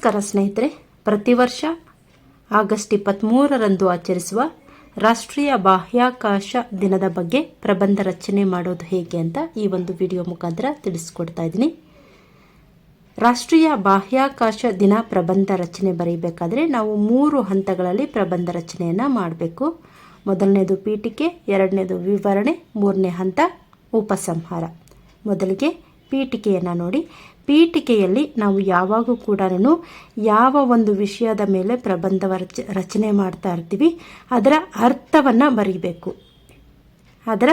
ನಮಸ್ಕಾರ ಸ್ನೇಹಿತರೆ. ಪ್ರತಿ ವರ್ಷ ಆಗಸ್ಟ್ ಇಪ್ಪತ್ತ್ಮೂರರಂದು ಆಚರಿಸುವ ರಾಷ್ಟ್ರೀಯ ಬಾಹ್ಯಾಕಾಶ ದಿನದ ಬಗ್ಗೆ ಪ್ರಬಂಧ ರಚನೆ ಮಾಡೋದು ಹೇಗೆ ಅಂತ ಈ ಒಂದು ವಿಡಿಯೋ ಮುಖಾಂತರ ತಿಳಿಸ್ಕೊಡ್ತಾ ಇದ್ದೀನಿ. ರಾಷ್ಟ್ರೀಯ ಬಾಹ್ಯಾಕಾಶ ದಿನ ಪ್ರಬಂಧ ರಚನೆ ಬರೀಬೇಕಾದ್ರೆ ನಾವು ಮೂರು ಹಂತಗಳಲ್ಲಿ ಪ್ರಬಂಧ ರಚನೆಯನ್ನು ಮಾಡಬೇಕು. ಮೊದಲನೇದು ಪೀಠಿಕೆ, ಎರಡನೇದು ವಿವರಣೆ, ಮೂರನೇ ಹಂತ ಉಪಸಂಹಾರ. ಮೊದಲಿಗೆ ಪೀಠಿಕೆಯನ್ನು ನೋಡಿ. ಪೀಠಿಕೆಯಲ್ಲಿ ನಾವು ಯಾವಾಗೂ ಕೂಡ ಯಾವ ಒಂದು ವಿಷಯದ ಮೇಲೆ ಪ್ರಬಂಧ ರಚ, ರಚನೆ ಮಾಡ್ತಾ ಇರ್ತೀವಿ, ಅದರ ಅರ್ಥವನ್ನು ಬರೀಬೇಕು. ಅದರ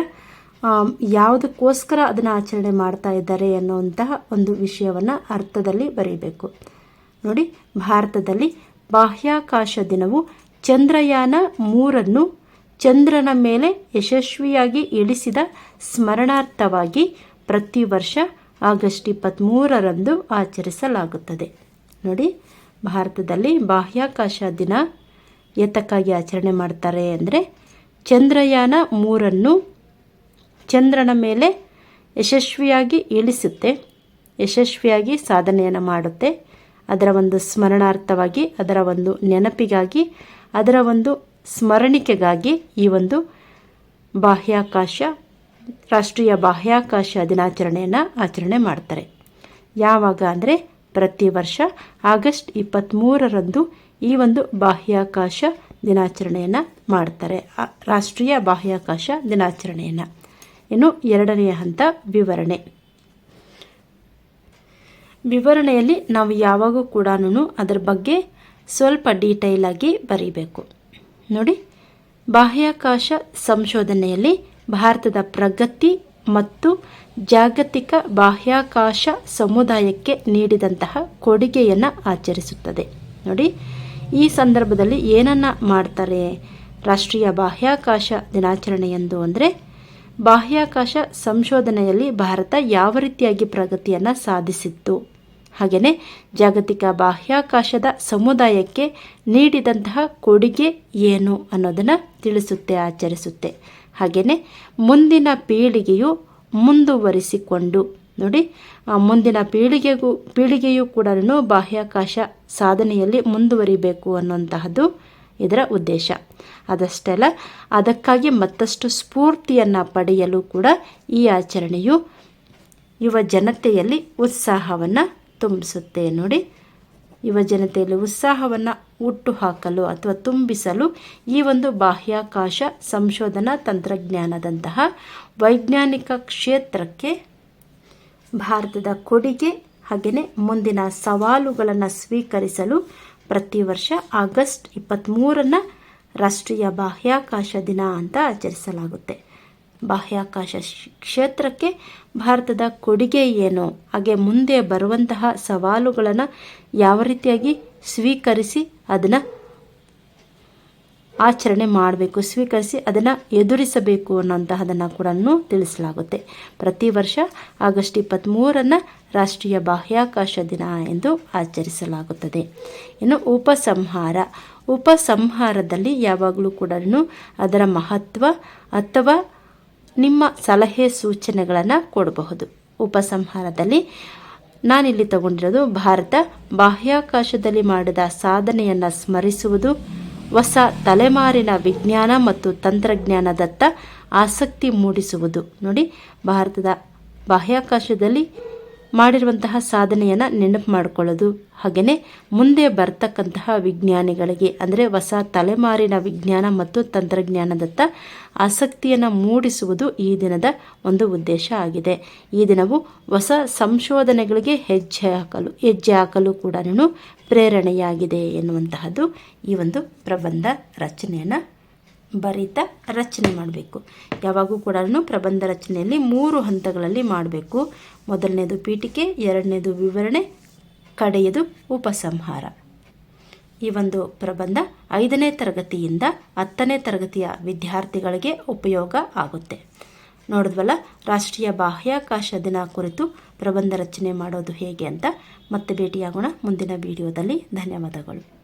ಯಾವುದಕ್ಕೋಸ್ಕರ ಅದನ್ನು ಆಚರಣೆ ಮಾಡ್ತಾ ಇದ್ದಾರೆ ಅನ್ನುವಂತಹ ಒಂದು ವಿಷಯವನ್ನು ಅರ್ಥದಲ್ಲಿ ಬರೀಬೇಕು. ನೋಡಿ, ಭಾರತದಲ್ಲಿ ಬಾಹ್ಯಾಕಾಶ ದಿನವು ಚಂದ್ರಯಾನ ಮೂರನ್ನು ಚಂದ್ರನ ಮೇಲೆ ಯಶಸ್ವಿಯಾಗಿ ಇಳಿಸಿದ ಸ್ಮರಣಾರ್ಥವಾಗಿ ಪ್ರತಿ ವರ್ಷ ಆಗಸ್ಟ್ ಇಪ್ಪತ್ತ್ಮೂರರಂದು ಆಚರಿಸಲಾಗುತ್ತದೆ. ನೋಡಿ, ಭಾರತದಲ್ಲಿ ಬಾಹ್ಯಾಕಾಶ ದಿನ ಏತಕ್ಕಾಗಿ ಆಚರಣೆ ಮಾಡ್ತಾರೆ ಅಂದರೆ ಚಂದ್ರಯಾನ ಮೂರನ್ನು ಚಂದ್ರನ ಮೇಲೆ ಯಶಸ್ವಿಯಾಗಿ ಇಳಿಸುತ್ತೆ, ಯಶಸ್ವಿಯಾಗಿ ಸಾಧನೆಯನ್ನು ಮಾಡುತ್ತೆ, ಅದರ ಒಂದು ಸ್ಮರಣಾರ್ಥವಾಗಿ, ಅದರ ಒಂದು ನೆನಪಿಗಾಗಿ, ಅದರ ಒಂದು ಸ್ಮರಣಿಕೆಗಾಗಿ ಈ ಒಂದು ಬಾಹ್ಯಾಕಾಶ ರಾಷ್ಟ್ರೀಯ ಬಾಹ್ಯಾಕಾಶ ದಿನಾಚರಣೆಯನ್ನು ಆಚರಣೆ ಮಾಡ್ತಾರೆ. ಯಾವಾಗ ಅಂದರೆ ಪ್ರತಿ ವರ್ಷ ಆಗಸ್ಟ್ ಇಪ್ಪತ್ತ್ಮೂರರಂದು ಈ ಒಂದು ಬಾಹ್ಯಾಕಾಶ ದಿನಾಚರಣೆಯನ್ನು ಮಾಡ್ತಾರೆ. ರಾಷ್ಟ್ರೀಯ ಬಾಹ್ಯಾಕಾಶ ದಿನಾಚರಣೆಯನ್ನು. ಇನ್ನು ಎರಡನೆಯ ಹಂತ ವಿವರಣೆ. ವಿವರಣೆಯಲ್ಲಿ ನಾವು ಯಾವಾಗೂ ಕೂಡ ಅದರ ಬಗ್ಗೆ ಸ್ವಲ್ಪ ಡೀಟೈಲಾಗಿ ಬರೀಬೇಕು. ನೋಡಿ, ಬಾಹ್ಯಾಕಾಶ ಸಂಶೋಧನೆಯಲ್ಲಿ ಭಾರತದ ಪ್ರಗತಿ ಮತ್ತು ಜಾಗತಿಕ ಬಾಹ್ಯಾಕಾಶ ಸಮುದಾಯಕ್ಕೆ ನೀಡಿದಂತಹ ಕೊಡುಗೆಯನ್ನು ಆಚರಿಸುತ್ತದೆ. ನೋಡಿ, ಈ ಸಂದರ್ಭದಲ್ಲಿ ಏನನ್ನ ಮಾಡ್ತಾರೆ? ರಾಷ್ಟ್ರೀಯ ಬಾಹ್ಯಾಕಾಶ ದಿನಾಚರಣೆಯಂದು ಅಂದರೆ, ಬಾಹ್ಯಾಕಾಶ ಸಂಶೋಧನೆಯಲ್ಲಿ ಭಾರತ ಯಾವ ರೀತಿಯಾಗಿ ಪ್ರಗತಿಯನ್ನು ಸಾಧಿಸಿತ್ತು? ಹಾಗೆಯೇ ಜಾಗತಿಕ ಬಾಹ್ಯಾಕಾಶದ ಸಮುದಾಯಕ್ಕೆ ನೀಡಿದಂತಹ ಕೊಡುಗೆ ಏನು ಅನ್ನೋದನ್ನು ತಿಳಿಸುತ್ತೆ, ಆಚರಿಸುತ್ತೆ. ಹಾಗೆಯೇ ಮುಂದಿನ ಪೀಳಿಗೆಯು ಮುಂದುವರಿಸಿಕೊಂಡು, ನೋಡಿ ಮುಂದಿನ ಪೀಳಿಗೆಗೂ, ಪೀಳಿಗೆಯೂ ಕೂಡ ಬಾಹ್ಯಾಕಾಶ ಸಾಧನೆಯಲ್ಲಿ ಮುಂದುವರಿಬೇಕು ಅನ್ನುವಂತಹದ್ದು ಇದರ ಉದ್ದೇಶ. ಅದಷ್ಟೇ ಅಲ್ಲ ಅದಕ್ಕಾಗಿ ಮತ್ತಷ್ಟು ಸ್ಫೂರ್ತಿಯನ್ನು ಪಡೆಯಲು ಕೂಡ ಈ ಆಚರಣೆಯು ಯುವ ಜನತೆಯಲ್ಲಿ ಉತ್ಸಾಹವನ್ನು ತುಂಬಿಸುತ್ತೆ, ನೋಡಿ. ಯುವ ಜನತೆಯಲ್ಲಿ ಉತ್ಸಾಹವನ್ನು ಹುಟ್ಟು ಹಾಕಲು ಅಥವಾ ತುಂಬಿಸಲು ಈ ಒಂದು ಬಾಹ್ಯಾಕಾಶ ಸಂಶೋಧನಾ ತಂತ್ರಜ್ಞಾನದಂತಹ ವೈಜ್ಞಾನಿಕ ಕ್ಷೇತ್ರಕ್ಕೆ ಭಾರತದ ಕೊಡುಗೆ ಹಾಗೆಯೇ ಮುಂದಿನ ಸವಾಲುಗಳನ್ನು ಸ್ವೀಕರಿಸಲು ಪ್ರತಿ ವರ್ಷ ಆಗಸ್ಟ್ ಇಪ್ಪತ್ತ್ಮೂರನ್ನು ರಾಷ್ಟ್ರೀಯ ಬಾಹ್ಯಾಕಾಶ ದಿನ ಅಂತ ಆಚರಿಸಲಾಗುತ್ತೆ. ಬಾಹ್ಯಾಕಾಶ ಕ್ಷೇತ್ರಕ್ಕೆ ಭಾರತದ ಕೊಡುಗೆ ಏನು? ಹಾಗೆ ಮುಂದೆ ಬರುವಂತಹ ಸವಾಲುಗಳನ್ನು ಯಾವ ರೀತಿಯಾಗಿ ಸ್ವೀಕರಿಸಿ ಅದನ್ನು ಆಚರಣೆ ಮಾಡಬೇಕು, ಸ್ವೀಕರಿಸಿ ಅದನ್ನು ಎದುರಿಸಬೇಕು ಅನ್ನೋಂತಹದನ್ನು ಕೂಡ ತಿಳಿಸಲಾಗುತ್ತೆ. ಪ್ರತಿ ವರ್ಷ ಆಗಸ್ಟ್ ಇಪ್ಪತ್ತ್ಮೂರನ್ನು ರಾಷ್ಟ್ರೀಯ ಬಾಹ್ಯಾಕಾಶ ದಿನ ಎಂದು ಆಚರಿಸಲಾಗುತ್ತದೆ. ಇನ್ನು ಉಪಸಂಹಾರ. ಉಪಸಂಹಾರದಲ್ಲಿ ಯಾವಾಗಲೂ ಕೂಡ ಅದರ ಮಹತ್ವ ಅಥವಾ ನಿಮ್ಮ ಸಲಹೆ ಸೂಚನೆಗಳನ್ನು ಕೊಡಬಹುದು. ಉಪಸಂಹಾರದಲ್ಲಿ ನಾನಿಲ್ಲಿ ತಗೊಂಡಿರೋದು ಭಾರತ ಬಾಹ್ಯಾಕಾಶದಲ್ಲಿ ಮಾಡಿದ ಸಾಧನೆಯನ್ನು ಸ್ಮರಿಸುವುದು, ಹೊಸ ತಲೆಮಾರಿನ ವಿಜ್ಞಾನ ಮತ್ತು ತಂತ್ರಜ್ಞಾನದತ್ತ ಆಸಕ್ತಿ ಮೂಡಿಸುವುದು. ನೋಡಿ, ಭಾರತದ ಬಾಹ್ಯಾಕಾಶದಲ್ಲಿ ಮಾಡಿರುವಂತಹ ಸಾಧನೆಯನ್ನು ನೆನಪು ಮಾಡಿಕೊಳ್ಳೋದು. ಹಾಗೆಯೇ ಮುಂದೆ ಬರ್ತಕ್ಕಂತಹ ವಿಜ್ಞಾನಿಗಳಿಗೆ, ಅಂದರೆ ಹೊಸ ತಲೆಮಾರಿನ ವಿಜ್ಞಾನ ಮತ್ತು ತಂತ್ರಜ್ಞಾನದತ್ತ ಆಸಕ್ತಿಯನ್ನು ಮೂಡಿಸುವುದು ಈ ದಿನದ ಒಂದು ಉದ್ದೇಶ ಆಗಿದೆ. ಈ ದಿನವು ಹೊಸ ಸಂಶೋಧನೆಗಳಿಗೆ ಹೆಜ್ಜೆ ಹಾಕಲು ಹೆಜ್ಜೆ ಹಾಕಲು ಕೂಡ ಪ್ರೇರಣೆಯಾಗಿದೆ ಎನ್ನುವಂತಹದ್ದು ಈ ಒಂದು ಪ್ರಬಂಧ ರಚನೆಯನ್ನು ಬರಿತಾ ರಚನೆ ಮಾಡಬೇಕು. ಯಾವಾಗೂ ಕೂಡ ಪ್ರಬಂಧ ರಚನೆಯಲ್ಲಿ ಮೂರು ಹಂತಗಳಲ್ಲಿ ಮಾಡಬೇಕು. ಮೊದಲನೇದು ಪೀಠಿಕೆ, ಎರಡನೇದು ವಿವರಣೆ, ಕಡೆಯದು ಉಪಸಂಹಾರ. ಈ ಒಂದು ಪ್ರಬಂಧ ಐದನೇ ತರಗತಿಯಿಂದ ಹತ್ತನೇ ತರಗತಿಯ ವಿದ್ಯಾರ್ಥಿಗಳಿಗೆ ಉಪಯೋಗ ಆಗುತ್ತೆ. ನೋಡಿದ್ವಲ್ಲ, ರಾಷ್ಟ್ರೀಯ ಬಾಹ್ಯಾಕಾಶ ದಿನ ಕುರಿತು ಪ್ರಬಂಧ ರಚನೆ ಮಾಡೋದು ಹೇಗೆ ಅಂತ ಮತ್ತೆ ಭೇಟಿಯಾಗೋಣ ಮುಂದಿನ ವಿಡಿಯೋದಲ್ಲಿ. ಧನ್ಯವಾದಗಳು.